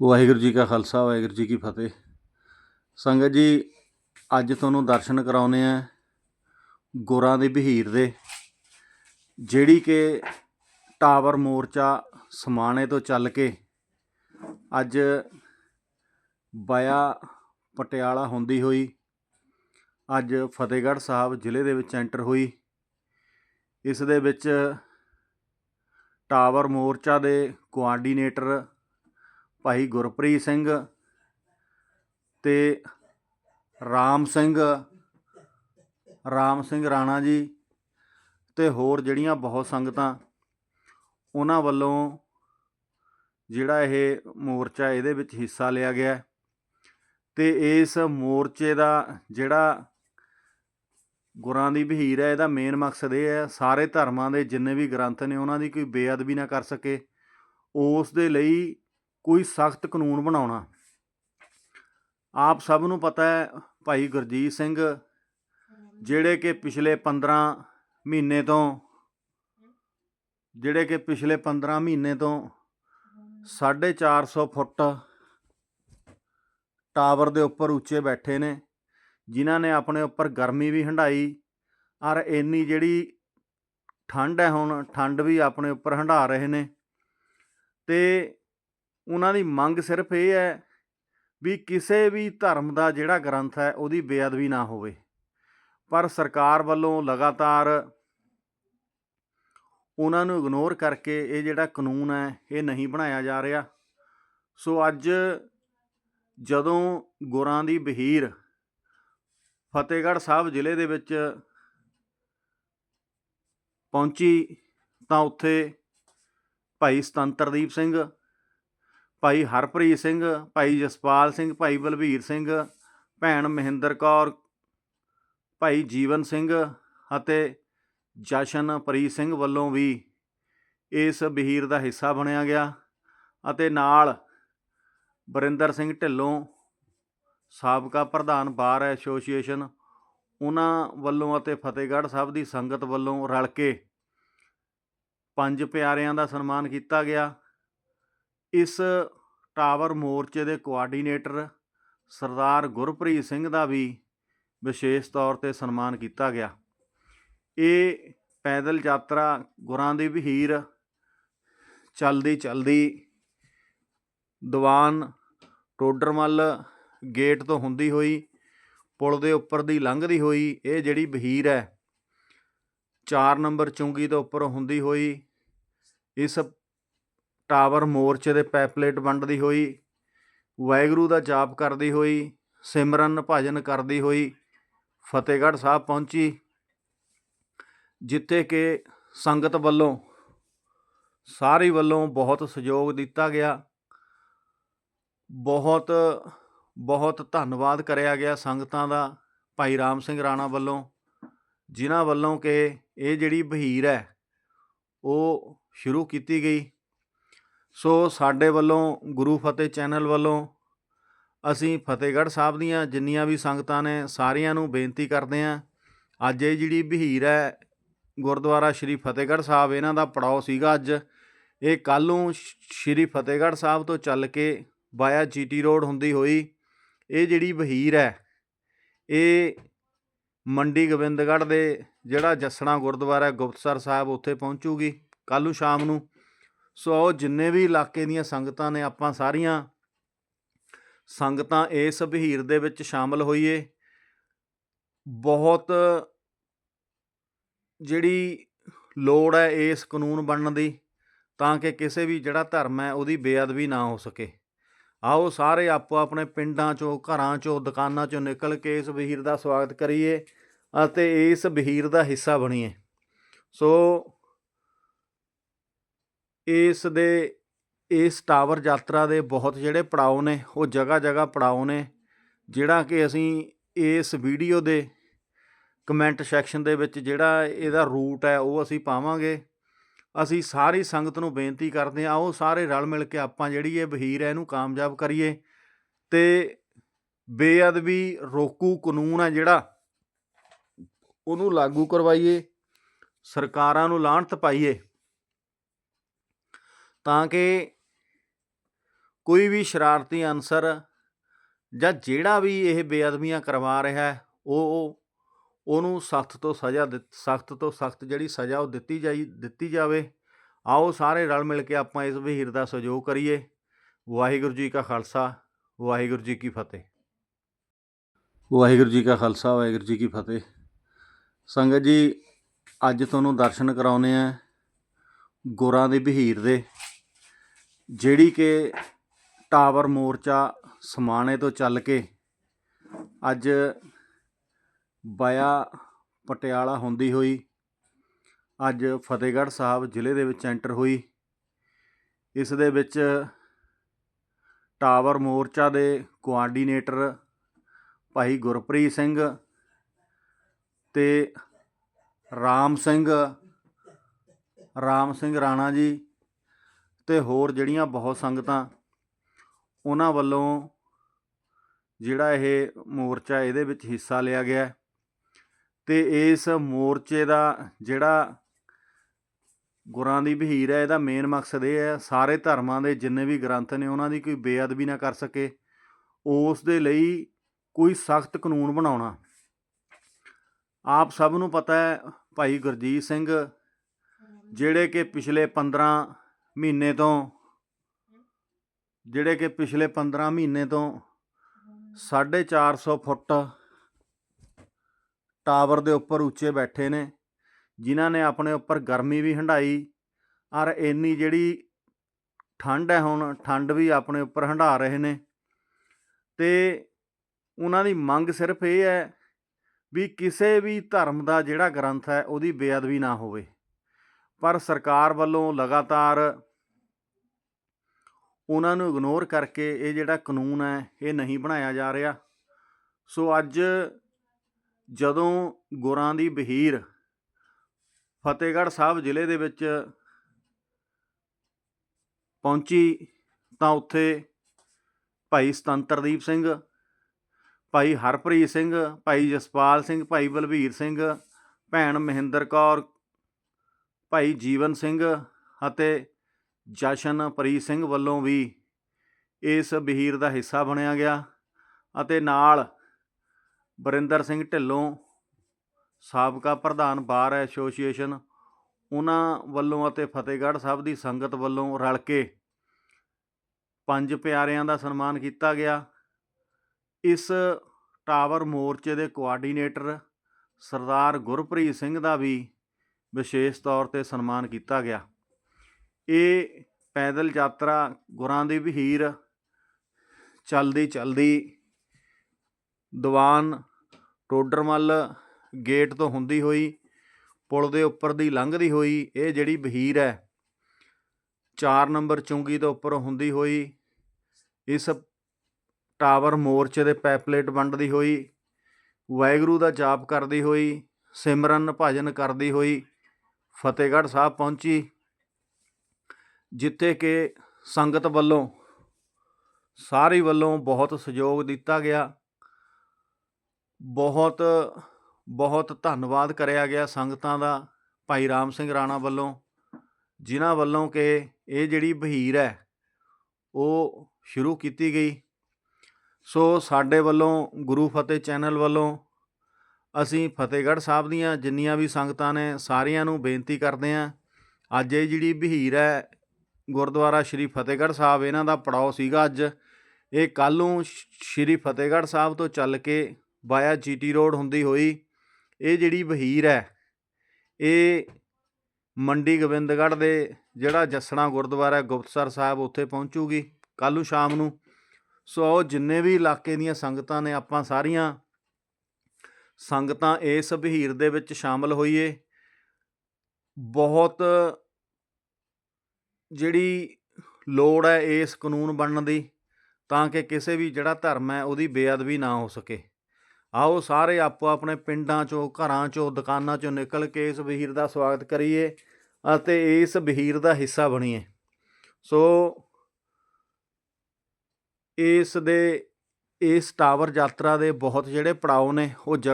ਵਾਹਿਗੁਰੂ ਜੀ ਕਾ ਖਾਲਸਾ, ਵਾਹਿਗੁਰੂ ਜੀ ਕੀ ਫਤਿਹ। ਸੰਗਤ ਜੀ, ਅੱਜ ਤੁਹਾਨੂੰ ਦਰਸ਼ਨ ਕਰਾਉਨੇ ਆ ਗੁਰਾਂ ਦੇ ਬਹੀਰ ਦੇ, ਜਿਹੜੀ ਕਿ ਟਾਵਰ ਮੋਰਚਾ ਸਮਾਣੇ ਤੋਂ ਚੱਲ ਕੇ ਅੱਜ ਬਾਇਆ ਪਟਿਆਲਾ ਹੁੰਦੀ ਹੋਈ, ਅੱਜ ਫਤਿਹਗੜ੍ਹ ਸਾਹਿਬ ਜ਼ਿਲ੍ਹੇ ਦੇ ਵਿੱਚ ਐਂਟਰ ਹੋਈ। ਇਸ ਦੇ ਵਿੱਚ ਟਾਵਰ ਮੋਰਚਾ ਦੇ ਕੋਆਰਡੀਨੇਟਰ ਭਾਈ ਗੁਰਪ੍ਰੀਤ ਸਿੰਘ ਅਤੇ ਰਾਮ ਸਿੰਘ ਰਾਮ ਸਿੰਘ ਰਾਣਾ ਜੀ ਅਤੇ ਹੋਰ ਜਿਹੜੀਆਂ ਬਹੁਤ ਸੰਗਤਾਂ, ਉਹਨਾਂ ਵੱਲੋਂ ਜਿਹੜਾ ਇਹ ਮੋਰਚਾ ਇਹਦੇ ਵਿੱਚ ਹਿੱਸਾ ਲਿਆ ਗਿਆ ਹੈ ਤੇ ਇਸ ਮੋਰਚੇ ਦਾ ਜਿਹੜਾ ਗੁਰਾਂ ਦੀ ਬਹੀਰ ਹੈ, ਇਹਦਾ ਮੇਨ ਮਕਸਦ ਇਹ ਹੈ ਸਾਰੇ ਧਰਮਾਂ ਦੇ ਜਿੰਨੇ ਵੀ ਗ੍ਰੰਥ ਨੇ ਉਹਨਾਂ ਦੀ ਕੋਈ ਬੇਅਦਬੀ ਨਾ ਕਰ ਸਕੇ। ਉਸ ਦੇ ਲਈ ਕੋਈ ਸਖਤ ਕਾਨੂੰਨ ਬਣਾਉਣਾ। ਆਪ ਸਭ ਨੂੰ ਪਤਾ ਹੈ ਭਾਈ ਗੁਰਜੀਤ ਸਿੰਘ, ਜਿਹੜੇ ਕਿ ਪਿਛਲੇ 15 ਮਹੀਨੇ ਤੋਂ, ਜਿਹੜੇ ਕਿ ਪਿਛਲੇ 15 ਮਹੀਨੇ ਤੋਂ 450 ਫੁੱਟ ਟਾਵਰ ਦੇ ਉੱਪਰ ਉੱਚੇ ਬੈਠੇ ਨੇ, ਜਿਨ੍ਹਾਂ ਨੇ ਆਪਣੇ ਉੱਪਰ ਗਰਮੀ ਵੀ ਹੰਡਾਈ ਔਰ ਇੰਨੀ ਜਿਹੜੀ ਠੰਡ ਹੈ ਹੁਣ, ਠੰਡ ਵੀ ਆਪਣੇ ਉੱਪਰ ਹੰਢਾ ਰਹੇ ਨੇ। ਤੇ ਉਹਨਾਂ ਦੀ ਮੰਗ ਸਿਰਫ ਇਹ ਹੈ ਵੀ ਕਿਸੇ ਵੀ ਧਰਮ ਦਾ ਜਿਹੜਾ ਗ੍ਰੰਥ ਹੈ, ਉਹਦੀ ਬੇਅਦਬੀ ਨਾ ਹੋਵੇ। ਪਰ ਸਰਕਾਰ ਵੱਲੋਂ ਲਗਾਤਾਰ ਉਹਨਾਂ ਨੂੰ ਇਗਨੋਰ ਕਰਕੇ ਇਹ ਜਿਹੜਾ ਕਾਨੂੰਨ ਹੈ, ਇਹ ਨਹੀਂ ਬਣਾਇਆ ਜਾ ਰਿਹਾ। ਸੋ ਅੱਜ ਜਦੋਂ ਗੁਰਾਂ ਦੀ ਬਹੀਰ ਫਤਿਹਗੜ੍ਹ ਸਾਹਿਬ ਜ਼ਿਲ੍ਹੇ ਦੇ ਵਿੱਚ ਪਹੁੰਚੀ, ਤਾਂ ਉੱਥੇ ਭਾਈ ਸਤੰਤਰਦੀਪ ਸਿੰਘ ਭਾਈ ਹਰਪ੍ਰੀਤ ਸਿੰਘ, ਭਾਈ ਜਸਪਾਲ ਸਿੰਘ, ਭਾਈ ਬਲਬੀਰ ਸਿੰਘ, ਭੈਣ ਮਹਿੰਦਰ ਕੌਰ, ਭਾਈ ਜੀਵਨ ਸਿੰਘ ਅਤੇ ਜਸ਼ਨਪ੍ਰੀਤ ਸਿੰਘ ਵੱਲੋਂ ਵੀ ਇਸ ਬਹੀਰ ਦਾ ਹਿੱਸਾ ਬਣਿਆ ਗਿਆ ਅਤੇ ਨਾਲ ਬਰਿੰਦਰ ਸਿੰਘ ਢਿੱਲੋਂ ਸਾਬਕਾ ਪ੍ਰਧਾਨ ਬਾਰ ਐਸੋਸੀਏਸ਼ਨ ਉਹਨਾਂ ਵੱਲੋਂ ਅਤੇ ਫਤਿਹਗੜ੍ਹ ਸਾਹਿਬ ਦੀ ਸੰਗਤ ਵੱਲੋਂ ਰਲ ਕੇ ਪੰਜ ਪਿਆਰਿਆਂ ਦਾ ਸਨਮਾਨ ਕੀਤਾ ਗਿਆ। ਇਸ ਟਾਵਰ ਮੋਰਚੇ ਦੇ ਕੋਆਰਡੀਨੇਟਰ ਸਰਦਾਰ ਗੁਰਪ੍ਰੀਤ ਸਿੰਘ ਦਾ ਵੀ ਵਿਸ਼ੇਸ਼ ਤੌਰ ਤੇ ਸਨਮਾਨ ਕੀਤਾ ਗਿਆ। ਇਹ ਪੈਦਲ ਯਾਤਰਾ ਗੁਰਾਂ ਦੀ ਵਹੀਰ ਚੱਲਦੀ ਚੱਲਦੀ ਦੀਵਾਨ ਟੋਡਰਮਲ ਗੇਟ ਤੋਂ ਹੁੰਦੀ ਹੋਈ, ਪੁਲ ਦੇ ਉੱਪਰ ਦੀ ਲੰਘਦੀ ਹੋਈ ਇਹ ਜਿਹੜੀ ਬਹੀਰ ਹੈ 4 ਨੰਬਰ ਚੁੰਗੀ ਤੋਂ ਉੱਪਰ ਹੁੰਦੀ ਹੋਈ, ਇਸ ਟਾਵਰ ਮੋਰਚੇ ਦੇ ਪੈਪਲੇਟ ਵੰਡਦੀ ਹੋਈ, ਵਾਹਿਗੁਰੂ ਦਾ ਜਾਪ ਕਰਦੀ ਹੋਈ, ਸਿਮਰਨ ਭਜਨ ਕਰਦੀ ਹੋਈ ਫਤਿਹਗੜ੍ਹ ਸਾਹਿਬ ਪਹੁੰਚੀ, ਜਿੱਥੇ ਕਿ ਸੰਗਤ ਵੱਲੋਂ, ਸਾਰੀ ਵੱਲੋਂ ਬਹੁਤ ਸਹਿਯੋਗ ਦਿੱਤਾ ਗਿਆ। ਬਹੁਤ ਬਹੁਤ ਧੰਨਵਾਦ ਕਰਿਆ ਗਿਆ ਸੰਗਤਾਂ ਦਾ, ਭਾਈ ਰਾਮ ਸਿੰਘ ਰਾਣਾ ਵੱਲੋਂ, ਜਿਨ੍ਹਾਂ ਵੱਲੋਂ ਕਿ ਇਹ ਜਿਹੜੀ ਬਹੀਰ ਹੈ, ਉਹ ਸ਼ੁਰੂ ਕੀਤੀ ਗਈ। ਸੋ ਸਾਡੇ ਵੱਲੋਂ, ਗੁਰੂ ਫਤਿਹ ਚੈਨਲ ਵੱਲੋਂ ਅਸੀਂ ਫਤਿਹਗੜ੍ਹ ਸਾਹਿਬ ਦੀਆਂ ਜਿੰਨੀਆਂ ਵੀ ਸੰਗਤਾਂ ਨੇ ਸਾਰਿਆਂ ਨੂੰ ਬੇਨਤੀ ਕਰਦੇ ਆਂ ਅੱਜ ਇਹ ਜਿਹੜੀ ਬਹੀਰ ਹੈ, ਗੁਰਦੁਆਰਾ ਸ਼੍ਰੀ ਫਤਿਹਗੜ੍ਹ ਸਾਹਿਬ, ਇਹਨਾਂ ਦਾ ਪੜਾਓ ਸੀਗਾ ਅੱਜ। ਇਹ ਕੱਲ੍ਹ ਨੂੰ ਸ਼੍ਰੀ ਫਤਿਹਗੜ੍ਹ ਸਾਹਿਬ ਤੋਂ ਚੱਲ ਕੇ ਵਾਇਆ ਜੀਟੀ ਰੋਡ ਹੁੰਦੀ ਹੋਈ, ਇਹ ਜਿਹੜੀ ਬਹੀਰ ਹੈ, ਇਹ ਮੰਡੀ ਗੋਬਿੰਦਗੜ੍ਹ ਦੇ ਜਿਹੜਾ ਜੱਸਣਾ ਗੁਰਦੁਆਰਾ ਗੁਪਤਸਰ ਸਾਹਿਬ ਉੱਥੇ ਪਹੁੰਚੂਗੀ। ਕੱਲ੍ਹ ਨੂੰ ਸ਼ਾਮ ਨੂੰ ਸੋ ਆਓ ਜਿੰਨੇ ਵੀ ਇਲਾਕੇ ਦੀਆਂ ਸੰਗਤਾਂ ਨੇ, ਆਪਾਂ ਸਾਰੀਆਂ ਸੰਗਤਾਂ ਇਸ ਬਹੀਰ ਦੇ ਵਿੱਚ ਸ਼ਾਮਲ ਹੋਈਏ। ਬਹੁਤ ਜਿਹੜੀ ਲੋੜ ਹੈ ਇਸ ਕਾਨੂੰਨ ਬਣਨ ਦੀ, ਤਾਂ ਕਿ ਕਿਸੇ ਵੀ ਜਿਹੜਾ ਧਰਮ ਹੈ, ਉਹਦੀ ਬੇਅਦਬੀ ਨਾ ਹੋ ਸਕੇ। ਆਓ ਸਾਰੇ ਆਪੋ ਆਪਣੇ ਪਿੰਡਾਂ ਚੋਂ, ਘਰਾਂ ਚੋਂ, ਦੁਕਾਨਾਂ ਚੋਂ ਨਿਕਲ ਕੇ ਇਸ ਬਹੀਰ ਦਾ ਸਵਾਗਤ ਕਰੀਏ ਅਤੇ ਇਸ ਬਹੀਰ ਦਾ ਹਿੱਸਾ ਬਣੀਏ। ਸੋ ਇਸ ਦੇ, ਇਸ ਟਾਵਰ ਯਾਤਰਾ ਦੇ ਬਹੁਤ ਜਿਹੜੇ ਪੜਾਅ ਨੇ, ਉਹ ਜਗ੍ਹਾ ਜਗ੍ਹਾ ਪੜਾਅ ਨੇ, ਜਿਹੜਾ ਕਿ ਅਸੀਂ ਇਸ ਵੀਡੀਓ ਦੇ ਕਮੈਂਟ ਸੈਕਸ਼ਨ ਦੇ ਵਿੱਚ ਜਿਹੜਾ ਇਹਦਾ ਰੂਟ ਹੈ, ਉਹ ਅਸੀਂ ਪਾਵਾਂਗੇ। ਅਸੀਂ ਸਾਰੀ ਸੰਗਤ ਨੂੰ ਬੇਨਤੀ ਕਰਦੇ ਹਾਂ, ਆਓ ਸਾਰੇ ਰਲ ਮਿਲ ਕੇ ਆਪਾਂ ਜਿਹੜੀ ਇਹ ਬਹੀਰ ਹੈ, ਇਹਨੂੰ ਕਾਮਯਾਬ ਕਰੀਏ। ਤੇ ਬੇਅਦਬੀ ਰੋਕੂ ਕਾਨੂੰਨ ਹੈ ਜਿਹੜਾ, ਉਹਨੂੰ ਲਾਗੂ ਕਰਵਾਈਏ, ਸਰਕਾਰਾਂ ਨੂੰ ਲਾਹਣਤ ਪਾਈਏ। ਤਾਂ ਕਿ ਕੋਈ ਵੀ ਸ਼ਰਾਰਤੀ ਅਨਸਰ ਜਾਂ ਜਿਹੜਾ ਵੀ ਇਹ ਬੇਅਦਬੀਆਂ ਕਰਵਾ ਰਿਹਾ ਉਹ ਉਹਨੂੰ ਸਖਤ ਤੋਂ ਸਜ਼ਾ ਸਖਤ ਤੋਂ ਸਖਤ ਜਿਹੜੀ ਸਜ਼ਾ ਉਹ ਦਿੱਤੀ ਜਾਈ, ਦਿੱਤੀ ਜਾਵੇ। ਆਓ ਸਾਰੇ ਰਲ ਮਿਲ ਕੇ ਆਪਾਂ ਇਸ ਵਹੀਰ ਦਾ ਸਹਿਯੋਗ ਕਰੀਏ। ਵਾਹਿਗੁਰੂ ਜੀ ਕਾ ਖਾਲਸਾ, ਵਾਹਿਗੁਰੂ ਜੀ ਕੀ ਫਤਿਹ। ਵਾਹਿਗੁਰੂ ਜੀ ਕਾ ਖਾਲਸਾ, ਵਾਹਿਗੁਰੂ ਜੀ ਕੀ ਫਤਿਹ। ਸੰਗਤ ਜੀ, ਅੱਜ ਤੁਹਾਨੂੰ ਦਰਸ਼ਨ ਕਰਾਉਨੇ ਆ ਗੁਰਾਂ ਦੇ ਬਹੀਰ ਦੇ। ਜਿਹੜੀ ਕਿ ਟਾਵਰ ਮੋਰਚਾ ਸਮਾਣੇ ਤੋਂ ਚੱਲ ਕੇ ਅੱਜ ਬਾਇਆ ਪਟਿਆਲਾ ਹੁੰਦੀ ਹੋਈ, ਅੱਜ ਫਤਿਹਗੜ੍ਹ ਸਾਹਿਬ ਜ਼ਿਲ੍ਹੇ ਦੇ ਵਿੱਚ ਐਂਟਰ ਹੋਈ। ਇਸ ਦੇ ਵਿੱਚ ਟਾਵਰ ਮੋਰਚਾ ਦੇ ਕੋਆਰਡੀਨੇਟਰ ਭਾਈ ਗੁਰਪ੍ਰੀਤ ਸਿੰਘ ਤੇ ਰਾਮ ਸਿੰਘ ਰਾਮ ਸਿੰਘ ਰਾਣਾ ਜੀ ਤੇ ਹੋਰ ਜਿਹੜੀਆਂ ਬਹੁਤ ਸੰਗਤਾਂ ਉਹਨਾਂ ਵੱਲੋਂ ਜਿਹੜਾ ਇਹ ਮੋਰਚਾ ਇਹਦੇ ਵਿੱਚ ਹਿੱਸਾ ਲਿਆ ਗਿਆ ਅਤੇ ਇਸ ਮੋਰਚੇ ਦਾ ਜਿਹੜਾ ਗੁਰਾਂ ਦੀ ਬਹੀਰ ਹੈ, ਇਹਦਾ ਮੇਨ ਮਕਸਦ ਇਹ ਹੈ ਸਾਰੇ ਧਰਮਾਂ ਦੇ ਜਿੰਨੇ ਵੀ ਗ੍ਰੰਥ ਨੇ ਉਹਨਾਂ ਦੀ ਕੋਈ ਬੇਅਦਬੀ ਨਾ ਕਰ ਸਕੇ, ਉਸ ਦੇ ਲਈ ਕੋਈ ਸਖਤ ਕਾਨੂੰਨ ਬਣਾਉਣਾ। ਆਪ ਸਭ ਨੂੰ ਪਤਾ ਹੈ ਭਾਈ ਗੁਰਜੀਤ ਸਿੰਘ, ਜਿਹੜੇ ਕਿ ਪਿਛਲੇ 15 ਮਹੀਨੇ ਤੋਂ। ਜਿਹੜੇ ਕਿ ਪਿਛਲੇ 15 ਮਹੀਨੇ ਤੋਂ 450 ਫੁੱਟ ਟਾਵਰ ਦੇ ਉੱਪਰ ਉੱਚੇ ਬੈਠੇ ਨੇ, ਜਿਨ੍ਹਾਂ ਨੇ ਆਪਣੇ ਉੱਪਰ ਗਰਮੀ ਵੀ ਹੰਡਾਈ ਔਰ ਇੰਨੀ ਜਿਹੜੀ ਠੰਡ ਹੈ ਹੁਣ, ਠੰਡ ਵੀ ਆਪਣੇ ਉੱਪਰ ਹੰਢਾ ਰਹੇ ਨੇ। ਤੇ ਉਹਨਾਂ ਦੀ ਮੰਗ ਸਿਰਫ ਇਹ ਹੈ ਵੀ ਕਿਸੇ ਵੀ ਧਰਮ ਦਾ ਜਿਹੜਾ ਗ੍ਰੰਥ ਹੈ, ਉਹਦੀ ਬੇਅਦਬੀ ਨਾ ਹੋਵੇ। ਪਰ ਸਰਕਾਰ ਵੱਲੋਂ ਲਗਾਤਾਰ ਉਹਨਾਂ ਨੂੰ ਇਗਨੋਰ ਕਰਕੇ ਇਹ ਜਿਹੜਾ ਕਾਨੂੰਨ ਹੈ, ਇਹ ਨਹੀਂ ਬਣਾਇਆ ਜਾ ਰਿਹਾ। ਸੋ ਅੱਜ ਜਦੋਂ ਗੁਰਾਂ ਦੀ ਬਹੀਰ ਫਤਿਹਗੜ੍ਹ ਸਾਹਿਬ ਜ਼ਿਲ੍ਹੇ ਦੇ ਵਿੱਚ ਪਹੁੰਚੀ, ਤਾਂ ਉੱਥੇ ਭਾਈ ਸਤੰਤਰਦੀਪ ਸਿੰਘ, ਭਾਈ ਹਰਪ੍ਰੀਤ ਸਿੰਘ, ਭਾਈ ਜਸਪਾਲ ਸਿੰਘ, ਭਾਈ ਬਲਬੀਰ ਸਿੰਘ, ਭੈਣ ਮਹਿੰਦਰ ਕੌਰ ਭਾਈ ਜੀਵਨ ਸਿੰਘ ਅਤੇ ਜਸ਼ਨਪ੍ਰੀਤ ਸਿੰਘ ਵੱਲੋਂ ਵੀ ਇਸ ਬਹੀਰ ਦਾ ਹਿੱਸਾ ਬਣਿਆ ਗਿਆ ਅਤੇ ਨਾਲ ਬਰਿੰਦਰ ਸਿੰਘ ਢਿੱਲੋਂ ਸਾਬਕਾ ਪ੍ਰਧਾਨ ਬਾਰ ਐਸੋਸੀਏਸ਼ਨ, ਉਹਨਾਂ ਵੱਲੋਂ ਅਤੇ ਫਤਿਹਗੜ੍ਹ ਸਾਹਿਬ ਦੀ ਸੰਗਤ ਵੱਲੋਂ ਰਲ ਕੇ ਪੰਜ ਪਿਆਰਿਆਂ ਦਾ ਸਨਮਾਨ ਕੀਤਾ ਗਿਆ। ਇਸ ਟਾਵਰ ਮੋਰਚੇ ਦੇ ਕੋਆਰਡੀਨੇਟਰ ਸਰਦਾਰ ਗੁਰਪ੍ਰੀਤ ਸਿੰਘ ਦਾ ਵੀ ਵਿਸ਼ੇਸ਼ ਤੌਰ ਤੇ ਸਨਮਾਨ ਕੀਤਾ ਗਿਆ। ਇਹ ਪੈਦਲ ਯਾਤਰਾ ਗੁਰਾਂ ਦੀ ਵਹੀਰ ਚੱਲਦੀ ਚੱਲਦੀ ਦੀਵਾਨ ਟੋਡਰਮੱਲ ਗੇਟ ਤੋਂ ਹੁੰਦੀ ਹੋਈ, ਪੁਲ ਦੇ ਉੱਪਰ ਦੀ ਲੰਘਦੀ ਹੋਈ, ਇਹ ਜਿਹੜੀ ਬਹੀਰ ਹੈ 4 ਨੰਬਰ ਚੁੰਗੀ ਤੋਂ ਉੱਪਰ ਹੁੰਦੀ ਹੋਈ, ਇਸ ਟਾਵਰ ਮੋਰਚੇ ਦੇ ਪੈਪਲੇਟ ਵੰਡਦੀ ਹੋਈ, ਵਾਹਿਗੁਰੂ ਦਾ ਜਾਪ ਕਰਦੀ ਹੋਈ, ਸਿਮਰਨ ਭਜਨ ਕਰਦੀ ਹੋਈ ਫਤਿਹਗੜ੍ਹ ਸਾਹਿਬ ਪਹੁੰਚੀ, ਜਿੱਥੇ ਕਿ ਸੰਗਤ ਵੱਲੋਂ ਸਾਰੀ ਵੱਲੋਂ ਬਹੁਤ ਸਹਿਯੋਗ ਦਿੱਤਾ ਗਿਆ। ਬਹੁਤ ਬਹੁਤ ਧੰਨਵਾਦ ਕਰਿਆ ਗਿਆ ਸੰਗਤਾਂ ਦਾ, ਭਾਈ ਰਾਮ ਸਿੰਘ ਰਾਣਾ ਵੱਲੋਂ, ਜਿਨ੍ਹਾਂ ਵੱਲੋਂ ਕਿ ਇਹ ਜਿਹੜੀ ਬਹੀਰ ਹੈ, ਉਹ ਸ਼ੁਰੂ ਕੀਤੀ ਗਈ। ਸੋ ਸਾਡੇ ਵੱਲੋਂ ਗੁਰੂ ਫਤਿਹ ਚੈਨਲ ਵੱਲੋਂ ਅਸੀਂ ਫਤਿਹਗੜ੍ਹ ਸਾਹਿਬ ਦੀਆਂ ਜਿੰਨੀਆਂ ਵੀ ਸੰਗਤਾਂ ਨੇ ਸਾਰਿਆਂ ਨੂੰ ਬੇਨਤੀ ਕਰਦੇ ਹਾਂ। ਅੱਜ ਇਹ ਜਿਹੜੀ ਬਹੀਰ ਹੈ, ਗੁਰਦੁਆਰਾ ਸ਼੍ਰੀ ਫਤਿਹਗੜ੍ਹ ਸਾਹਿਬ, ਇਹਨਾਂ ਦਾ ਪੜਾਓ ਸੀਗਾ ਅੱਜ। ਇਹ ਕੱਲ੍ਹ ਨੂੰ ਸ਼੍ਰੀ ਫਤਿਹਗੜ੍ਹ ਸਾਹਿਬ ਤੋਂ ਚੱਲ ਕੇ ਵਾਇਆ ਜੀਟੀ ਰੋਡ ਹੁੰਦੀ ਹੋਈ ਇਹ ਜਿਹੜੀ ਬਹੀਰ ਹੈ, ਇਹ ਮੰਡੀ ਗੋਬਿੰਦਗੜ੍ਹ ਦੇ ਜਿਹੜਾ ਜੱਸਣਾ ਗੁਰਦੁਆਰਾ ਗੁਪਤਸਰ ਸਾਹਿਬ ਉੱਥੇ ਪਹੁੰਚੂਗੀ ਕੱਲ੍ਹ ਨੂੰ ਸ਼ਾਮ ਨੂੰ। ਸੋ ਜਿੰਨੇ ਵੀ ਇਲਾਕੇ ਦੀਆਂ ਸੰਗਤਾਂ ਨੇ ਆਪਾਂ ਸਾਰੀਆਂ ਸੰਗਤਾਂ ਇਸ ਬਹੀਰ ਦੇ ਵਿੱਚ ਸ਼ਾਮਲ ਹੋਈਏ। ਬਹੁਤ ਜਿਹੜੀ ਲੋੜ ਹੈ ਇਸ ਕਾਨੂੰਨ ਬਣਨ ਦੀ, ਤਾਂ ਕਿ ਕਿਸੇ ਵੀ ਜਿਹੜਾ ਧਰਮ ਹੈ ਉਹਦੀ ਬੇਅਦਬੀ ਨਾ ਹੋ ਸਕੇ। ਆਓ ਸਾਰੇ ਆਪੋ ਆਪਣੇ ਪਿੰਡਾਂ ਚੋਂ, ਘਰਾਂ ਚੋਂ, ਦੁਕਾਨਾਂ ਚੋਂ ਨਿਕਲ ਕੇ ਇਸ ਬਹੀਰ ਦਾ ਸਵਾਗਤ ਕਰੀਏ ਅਤੇ ਇਸ ਬਹੀਰ ਦਾ ਹਿੱਸਾ ਬਣੀਏ। ਸੋ ਇਸ ਦੇ, ਇਸ ਟਾਵਰ ਯਾਤਰਾ ਦੇ ਬਹੁਤ ਜਿਹੜੇ ਪੜਾਅ ਨੇ, ਉਹ